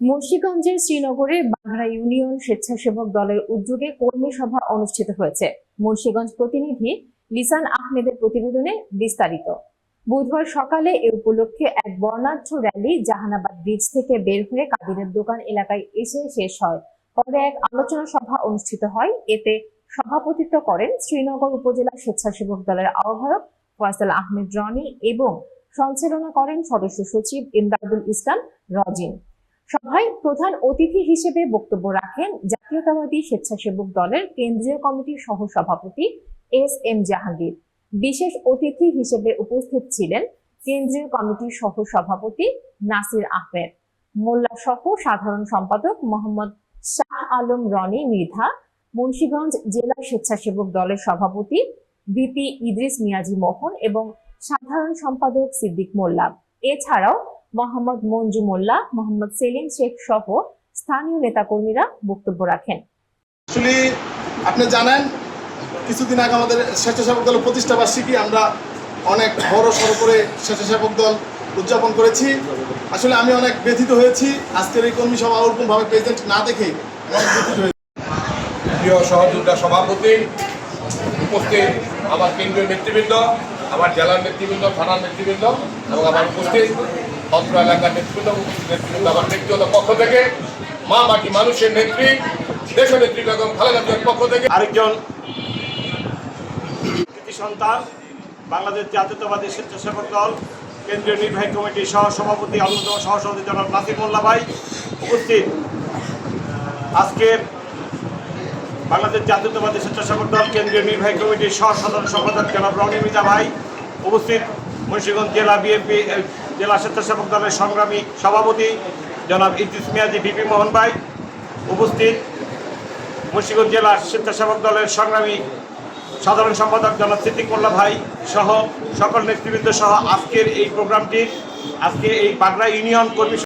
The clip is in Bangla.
মুন্সিগঞ্জের শ্রীনগরে বাংলা ইউনিয়ন স্বেচ্ছাসেবক দলের উদ্যোগে কর্মী সভা অনুষ্ঠিত হয়েছে। মুন্সিগঞ্জ প্রতিনিধি লিসান আহমেদের প্রতিবেদনে বিস্তারিত। বুধবার সকালে এ উপলক্ষে এক বর্ণাঢ্য র্যালি জাহানাবাদ ব্রিজ থেকে বের হয়ে কাদিরের দোকান এলাকায় এসে শেষ হয়। পরে এক আলোচনা সভা অনুষ্ঠিত হয়। এতে সভাপতিত্ব করেন শ্রীনগর উপজেলা স্বেচ্ছাসেবক দলের আহ্বায়ক ফয়সাল আহমেদ রনি এবং সঞ্চালনা করেন সদস্য সচিব ইমদাদুল ইসলাম রজিন। সভায় প্রধান অতিথি হিসেবে বক্তব্য রাখেন জাতীয়তাবাদী স্বেচ্ছাসেবক দলের কেন্দ্রীয় কমিটির সহ সভাপতি এস এম জাহাঙ্গীর। বিশেষ অতিথি হিসেবে উপস্থিত ছিলেন কেন্দ্রীয় কমিটির সহ সভাপতি নাসির আহমেদ, মোল্লা সহ সাধারণ সম্পাদক মোহাম্মদ শাহ আলম রনি মৃধা, মুন্সীগঞ্জ জেলা স্বেচ্ছাসেবক দলের সভাপতি ভিপি ইদ্রিস মিয়াজি মোহন এবং সাধারণ সম্পাদক সিদ্দিক মোল্লা। এছাড়াও মোহাম্মদ মঞ্জু মোল্লা মোহাম্মদ সেলিম শেখ সহ স্থানীয় নেতাকর্মীরা বক্তব্য রাখেন। আসলে আপনি জানেন কিছুদিন আগে আমাদের স্বেচ্ছাসেবক দল প্রতিষ্ঠা বার্ষিকী আমরা অনেক বড় সড়ো করে স্বেচ্ছাসেবক দল উদযাপন করেছি। আসলে আমি অনেক ব্যথিত হয়েছি। আজকের এই কর্মী সভা ওরকমভাবে প্রেজেন্ট না দেখে আমি অনেক ব্যথিত হয়েছি। প্রিয় সহযোদ্ধা সভাপতি উপস্থিত আমার কেন্দ্রীয় নেতৃবৃন্দ আমার জেলার নেতৃবৃন্দ থানার নেতৃবৃন্দ এবং আমার উপস্থিত অত্র এলাকার উপস্থিত আমার ব্যক্তিগত পক্ষ থেকে, মা মাটি মানুষের নেত্রী, দেশ নেত্রী বেগম খালেদা পক্ষ থেকে। আরেকজন সন্তান, বাংলাদেশ জাতীয়তাবাদী স্বেচ্ছাসেবক দল, কেন্দ্রীয় নির্বাহী কমিটির সহ সভাপতি অন্যতম সহসভাপতি জনাব নাসির মোল্লা ভাই উপস্থিত। আজকের বাংলাদেশ জাতীয়তাবাদী স্বেচ্ছাসেবক দল, কেন্দ্রীয় নির্বাহী কমিটির সহ সাধারণ সম্পাদক জনাব রনি ভাই উপস্থিত। মুন্সিগঞ্জ জেলা বিএনপি জেলা স্বেচ্ছাসেবক দলের সংগ্রামী সভাপতি জনাব ইদ্রিস মিয়াজি বিপি মোহন ভাই উপস্থিত। মুন্সিগঞ্জ জেলা স্বেচ্ছাসেবক দলের সংগ্রামী সাধারণ সম্পাদক জনাব সিদ্দিক মোল্লা ভাই সহ সকল নেতৃবৃন্দ সহ আজকের এই প্রোগ্রামটির, আজকে এই বাগড়া ইউনিয়ন কর্মী